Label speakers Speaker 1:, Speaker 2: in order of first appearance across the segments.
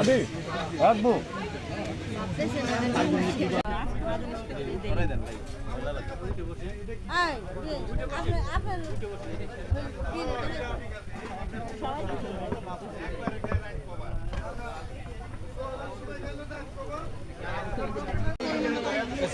Speaker 1: আবে রাখব?
Speaker 2: এনে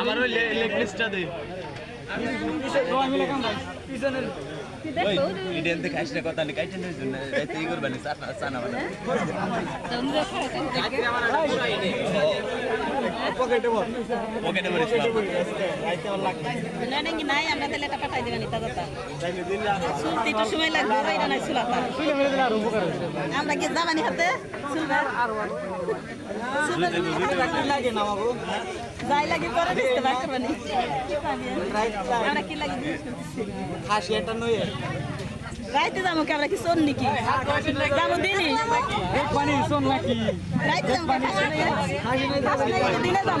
Speaker 1: আমার ওই লেগ পিসটা দে। ইডেন দেখে আসলে কথা নেই কাইটেন না এতে ই করবানি সানা সানা বানা
Speaker 3: পকেটে বল।
Speaker 1: পকেটে ভরিস বাবু
Speaker 4: নাকি নাই আমরা তাহলে এটা পাঠাই দেবেন এটা দাদা শুনতে একটু সময় লাগবে বাইরে নাই চুলাতা আমরা কি জামানি হাতে? চুলবা
Speaker 3: লাগে না বাবু
Speaker 4: যাই লাগে করে দিতে পারতে পারি আমরা কি লাগে।
Speaker 3: খাসি একটা নয়ে
Speaker 4: রাইতে যাব কি আমরা কি শোন নাকি যাব
Speaker 3: পানি শোন নাকি
Speaker 4: রাইতে যাব দিনে যাব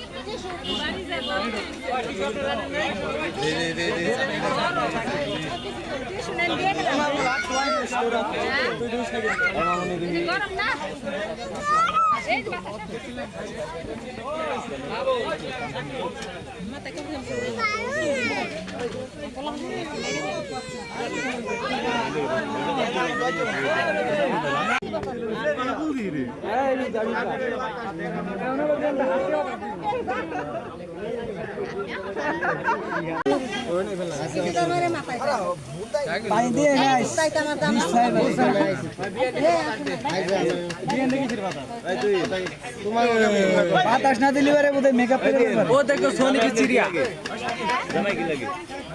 Speaker 1: দে দে দে
Speaker 2: গরম না এই যে মাথা
Speaker 3: পানি দিয়ে বাতাস না দিলে মেকআপ ও দেখো সোনি কি চিড়িয়া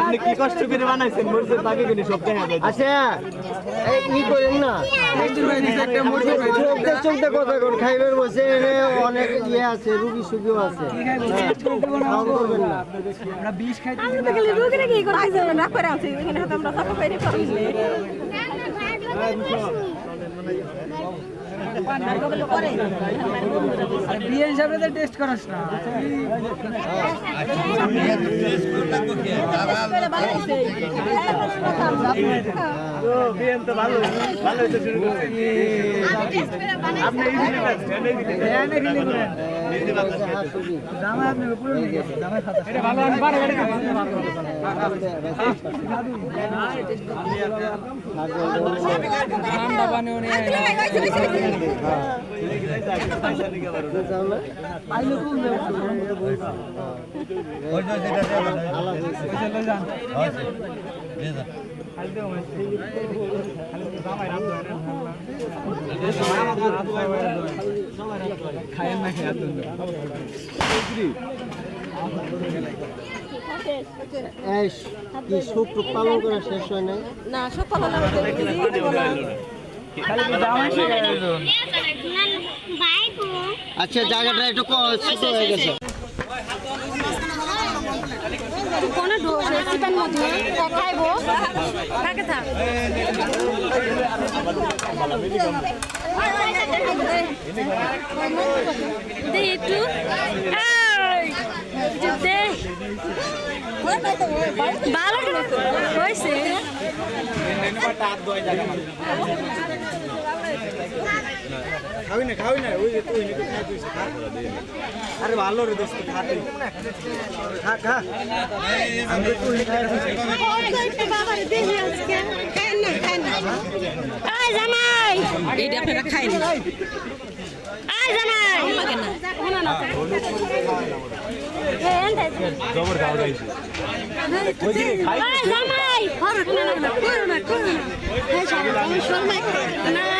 Speaker 1: আপনি কি কষ্ট করে বানাইছেন? মরিচের বাকি কিনে সব দেখা যায়।
Speaker 5: আচ্ছা এই কি করেন না। চলতে চলতে কথা কোন খাইবার বসে অনেক ইয়ে আছে রুগী সুগীও আছে।
Speaker 3: আমরা বিয়েন হিসাবে তো টেস্ট করাস না।
Speaker 1: আপনি এই
Speaker 3: খায়েন না খেয়ে
Speaker 5: কি সুখ পালন করা শেষ হয় নাই?
Speaker 4: না সকালবেলা দিব
Speaker 5: আচ্ছা জায়গাটা একটু ছোট হয়ে গেছে
Speaker 2: কোন চিকেন মধ্যে? খাইবো থাকে? থাক একটু। ভালো হয়েছে।
Speaker 1: খাবি না খাবি না। ওই যে তুই নাকি খাই তুই খা। আরে ভালো রে দোস্ত খা তুই। খা খা। আমি তুই খাই
Speaker 2: আয় জামাই
Speaker 4: এইটা আপনারা খাইনি
Speaker 2: আয় জামাই।
Speaker 1: জবর খাওয়া যাইছে
Speaker 2: আয় জামাই। না করো না করো না আমি না।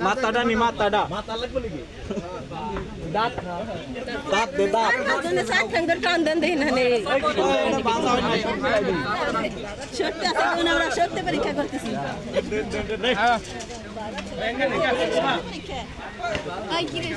Speaker 1: মাথাটা নি মাথাটা মাথা লাগবে নাকি দাঁত দাঁত দে দাঁত
Speaker 4: আজনে